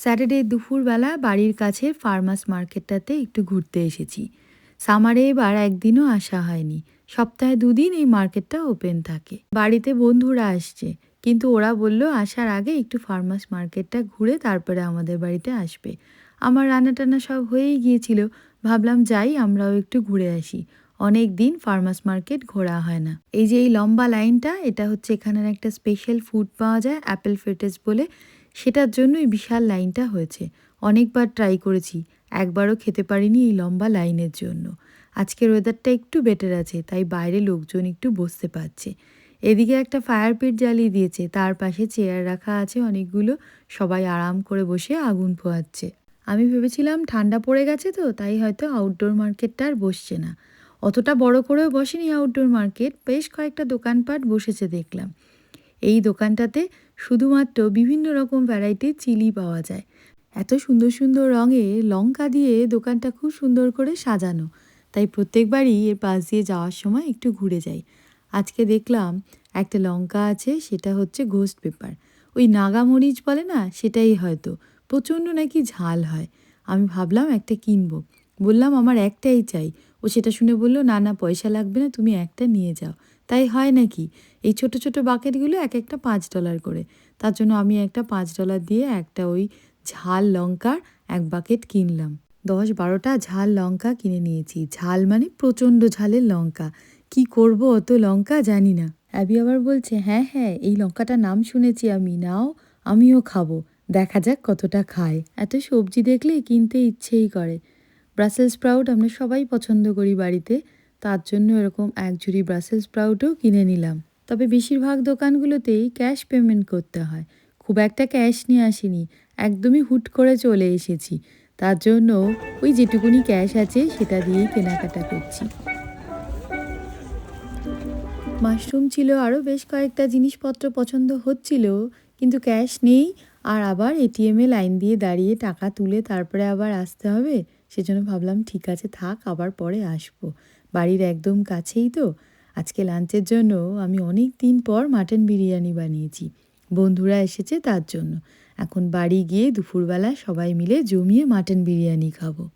Saturday দুপুরবেলা বাড়ির কাছের ফার্মাস মার্কেটটাতে একটু ঘুরতে এসেছি। সামারে এবার একদিনও আসা হয়নি। সপ্তাহে দুদিন এই মার্কেটটা ওপেন থাকে। বাড়িতে বন্ধুরা আসছে, কিন্তু ওরা বলল, আসার আগে একটু ফার্মাস মার্কেটটা ঘুরে তারপরে আমাদের বাড়িতে আসবে। আমার রান্না টান্না সব হয়েই গিয়েছিল। ভাবলাম, যাই, আমরাও একটু ঘুরে আসি। অনেক দিন ফার্মাস মার্কেট ঘোরা হয় না। এই যে এই লম্বা লাইনটা, এটা হচ্ছে এখানের একটা স্পেশাল ফুড পাওয়া যায় অ্যাপেল ফ্রেটেস বলে। সেটার জন্যই বিশাল লাইনটা হয়েছে। অনেকবার ট্রাই করেছি, একবারও খেতে পারিনি এই লম্বা লাইনের জন্য। আজকের ওয়েদারটা একটু বেটার আছে, তাই বাইরে লোকজন একটু বসতে পারছে। এদিকে একটা ফায়ার পিট জ্বালিয়ে দিয়েছে, তার পাশে চেয়ার রাখা আছে অনেকগুলো, সবাই আরাম করে বসে আগুন পোহাচ্ছে। আমি ভেবেছিলাম ঠান্ডা পড়ে গেছে তো, তাই হয়তো আউটডোর মার্কেটটা আর বসছে না। অতটা বড় করেও বসেনি আউটডোর মার্কেট বেশ কয়েকটা দোকানপাট বসেছে দেখলাম। এই দোকানটাতে শুধুমাত্র বিভিন্ন রকম ভ্যারাইটির চিলি পাওয়া যায়। এত সুন্দর সুন্দর রঙে লঙ্কা দিয়ে দোকানটা খুব সুন্দর করে সাজানো। তাই প্রত্যেকবারই এর পাশ দিয়ে যাওয়ার সময় একটু ঘুরে যাই। আজকে দেখলাম একটা লঙ্কা আছে, সেটা হচ্ছে ঘোস্ট পেপার ওই নাগামরিচ বলে না, সেটাই হয়তো। প্রচণ্ড নাকি ঝাল হয়। আমি ভাবলাম একটা কিনবো। বললাম, আমার একটাই চাই। ও সেটা শুনে বলল, না না, পয়সা লাগবে না, তুমি একটা নিয়ে যাও। তাই হয় নাকি? এই ছোট ছোট বাকেটগুলো এক একটা পাঁচ ডলার করে। তার জন্য আমি একটা পাঁচ ডলার দিয়ে একটা ওই ঝাল লঙ্কার এক বাকেট কিনলাম। দশ বারোটা ঝাল লঙ্কা কিনে নিয়েছি। ঝাল মানে প্রচণ্ড ঝালের লঙ্কা। কি করব অত লঙ্কা জানি না। অ্যাবি আবার বলছে হ্যাঁ হ্যাঁ এই লঙ্কাটার নাম শুনেছি আমি। নাও, আমিও খাব। দেখা যাক কতটা খায়। এত সবজি দেখলে কিনতে ইচ্ছেই করে। ব্রাসেল স্প্রাউট আমরা সবাই পছন্দ করি বাড়িতে, তার জন্য এরকম এক ঝুড়ি ব্রাসেল স্প্রাউটও কিনে নিলাম। তবে বেশিরভাগ দোকানগুলোতেই ক্যাশ পেমেন্ট করতে হয়। খুব একটা ক্যাশ নিয়ে আসিনি, একদমই হুট করে চলে এসেছি। তার জন্য ওই যেটুকুনি ক্যাশ আছে সেটা দিয়েই কেনাকাটা করছি। মাশরুম ছিল আরও বেশ কয়েকটা জিনিসপত্র পছন্দ হচ্ছিল, কিন্তু ক্যাশ নেই। আর আবার এটিএমে লাইন দিয়ে দাঁড়িয়ে টাকা তুলে তারপরে আবার আসতে হবে। সেজন্য ভাবলাম, ঠিক আছে, থাক, আবার পরে আসব। বাড়ির একদম কাছেই তো। আজকে লাঞ্চের জন্য আমি অনেক দিন পর মাটন বিরিয়ানি বানিয়েছি। বন্ধুরা এসেছে তার জন্য। এখন বাড়ি গিয়ে দুপুরবেলা সবাই মিলে জমিয়ে মাটন বিরিয়ানি খাব।